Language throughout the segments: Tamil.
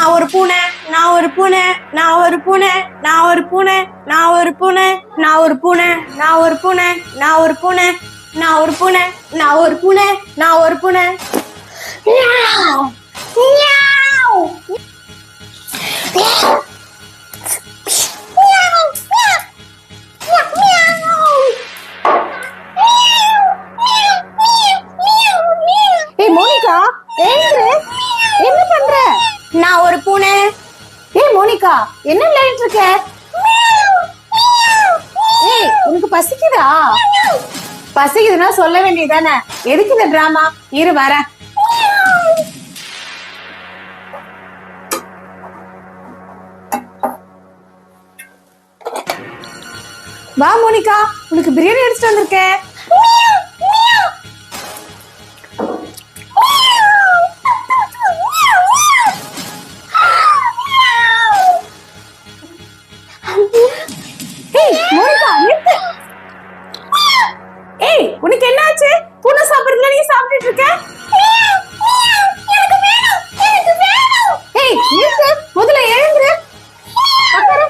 நான் ஒரு பூனை நான் ஒரு பூனை நான் ஒரு பூனை நான் ஒரு பூனை நான் ஒரு பூனை நான் ஒரு பூனை நான் ஒரு பூனை நான் ஒரு பூனை நான் ஒரு பூனை நான் ஒரு பூனை நான் ஒரு பூனை ஏய் மோனிகா என்ன பண்ற நான் ஒரு பூனை. ஏய் மோனிகா என்ன விளையாடிட்டு இருக்க? ஏய் உனக்கு பசிக்குதா? பசிக்குதுன்னா சொல்ல வேண்டியதானே எதுக்கு இந்த டிராமா இரு வர. வா மோனிகா உனக்கு பிரியாணி எடுத்துட்டு வந்திருக்கேன். ஏய் உனக்கு என்னாச்சு? பூனை சாப்பிடுறதுல நீ சாப்பிட்டுட்டு இருக்க? ஏய் நிறுத்து. முதல்ல எழுந்துரு. உட்காரு.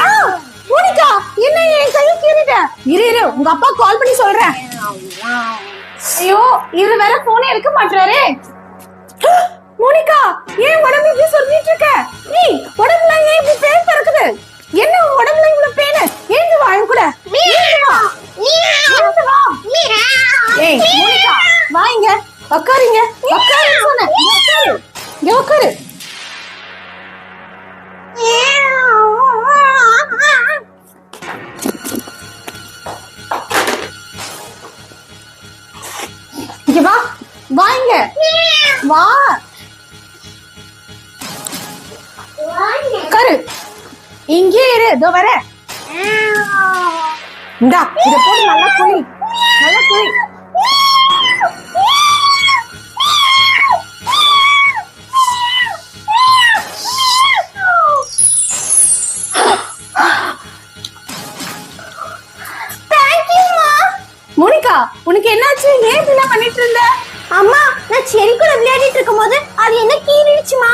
ஆ, மோனிகா என்ன என் கையை கீறிட்ட? இரு இரு உங்க அப்பா கால் பண்ணி சொல்றேன். ஐயோ இவரு வேற போனே எடுக்க மாட்டாரு மோனிகா ஏன் உடம்பு இப்படி சொல்லிட்டு இருக்க? ஏய் உடம்புல ஏய் மோனிகா வாங்க உட்காருங்க உட்காரு சொன்னேன் உட்காரு இங்க உட்காரு இங்க வா வா இங்க வா. உட்காரு இங்கே இரு இதோ வர இந்தா இத போட்டு நல்லா குளி நல்லா குளி மோனிகா உனக்கு என்னாச்சு? ஏன் இப்படிலாம் பண்ணிட்டு இருந்த? அம்மா நான் செடி கூட விளையாடிட்டு இருக்கும்போது அது என்ன கீறிடுச்சுமா